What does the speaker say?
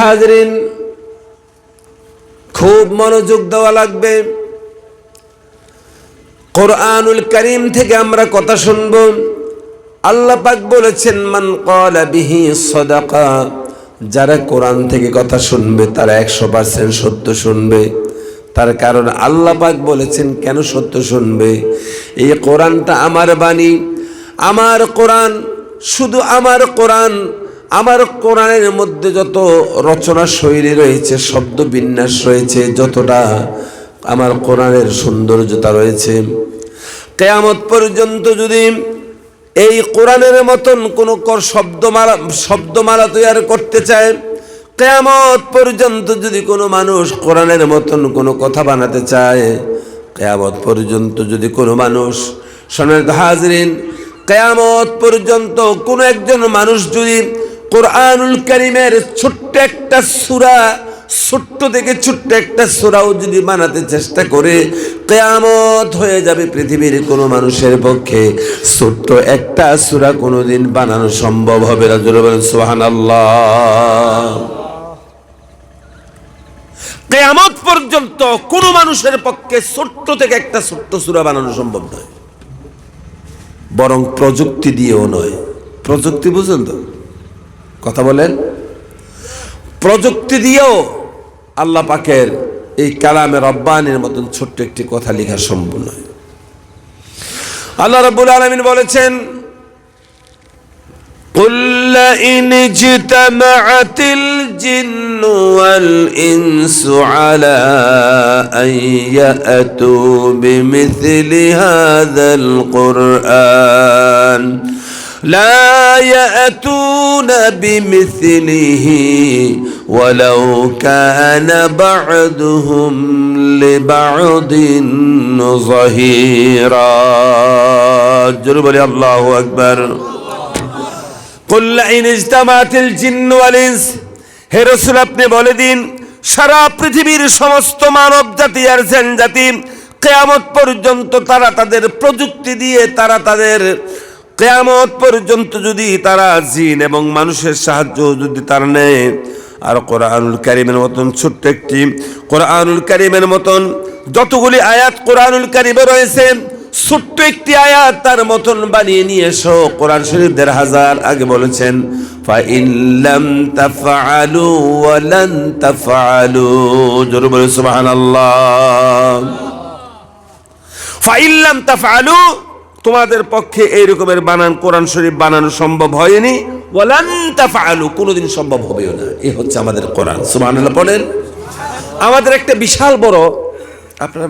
হাজরিন, খুব মনোযোগ দেওয়া লাগবে। কোরআনুল করিম থেকে আমরা কথা শুনব। আল্লাহ পাক বলেছেন, মান ক্বালা বিহি সাদাকা যারা কোরআন থেকে কথা শুনবে, তারা একশো পার্সেন্ট সত্য শুনবে। তার কারণ আল্লাহ পাক বলেছেন, কেন সত্য শুনবে? এই কোরআনটা আমার বাণী। আমার কোরআন, শুধু আমার কোরআন আমার কোরআনের মধ্যে যত রচনা শৈলী রয়েছে, শব্দ বিন্যাস রয়েছে, যতটা আমার কোরআনের সৌন্দর্যতা রয়েছে, কেয়ামত পর্যন্ত যদি এই কোরআনের মতন কোনো শব্দমালা শব্দমালা তৈরি করতে চায়, কেয়ামত পর্যন্ত যদি কোনো মানুষ কোরআনের মতন কোনো কথা বানাতে চায়, কেয়ামত পর্যন্ত যদি কোনো মানুষ সনের হাজরিন, কেয়ামত পর্যন্ত কোনো একজন মানুষ যদি কোরআনুল করিমের ছোট্ট একটা সুরা, ছোট্ট থেকে ছোট্ট একটা সুরাও যদি বানাতে চেষ্টা করে, কেয়ামত হয়ে যাবে পৃথিবীর কোনো মানুষের পক্ষে। ছোট্ট একটা সুরা কোনোদিন বানানো সম্ভব হবে বলেন সোহান কেয়ামত পর্যন্ত কোনো মানুষের পক্ষে ছোট্ট থেকে একটা ছোট্ট সুরা বানানো সম্ভব নয়। বরং প্রযুক্তি দিয়েও নয়। প্রযুক্তি বুঝলেন তো? কথা বলেন প্রযুক্তি দিয়েও আল্লাহ পাকের এই কালামে রব্বানির মতন ছোট্ট একটি কথা লেখা সম্ভব নয় আল্লাহ রাব্বুল আলামিন বলেছেন قل لئن اجتمعت الجن والإنس على أن يأتوا بمثل هذا القرآن لا يأتون بمثله ولو كان بعضهم لبعض ظهيرا جرب لي الله أكبر قل إن اجتمعت الجن والإنس হে রসুল আপনি বলে দিন সারা পৃথিবীর সমস্ত মানব জাতি আর জেন জাতি কেয়ামত পর্যন্ত তারা তাদের প্রযুক্তি দিয়ে তারা তাদের কেয়ামত পর্যন্ত যদি তারা জিন এবং মানুষের সাহায্য যদি তারা নেয়, আর কোরআনুল কারিমের মতন ছোট্ট একটি কোরআনুল কারিমের মতন যতগুলি আয়াত কোরআনুল কারিমে রয়েছে, ছোট্ট একটি আয়াত তার মতন বানিয়ে নিয়ে এসো। কোরআন শরীফ দেড় হাজার আগে বলেছেন ফাইল্লাম তাফালু ওয়ালান তাফআলু। জোরে বলে সুবহানাল্লাহ। ফাইল্লাম তোমাদের পক্ষে এই রকমের বানান, কোরআন শরীফ বানানো সম্ভব হয়নি। ওয়ালান তাফআলু, কোনোদিন সম্ভব হবেও না। এ হচ্ছে আমাদের কোরআন। সুবহানাল্লাহ বলেন। আমাদের একটা বিশাল বড় আপনারা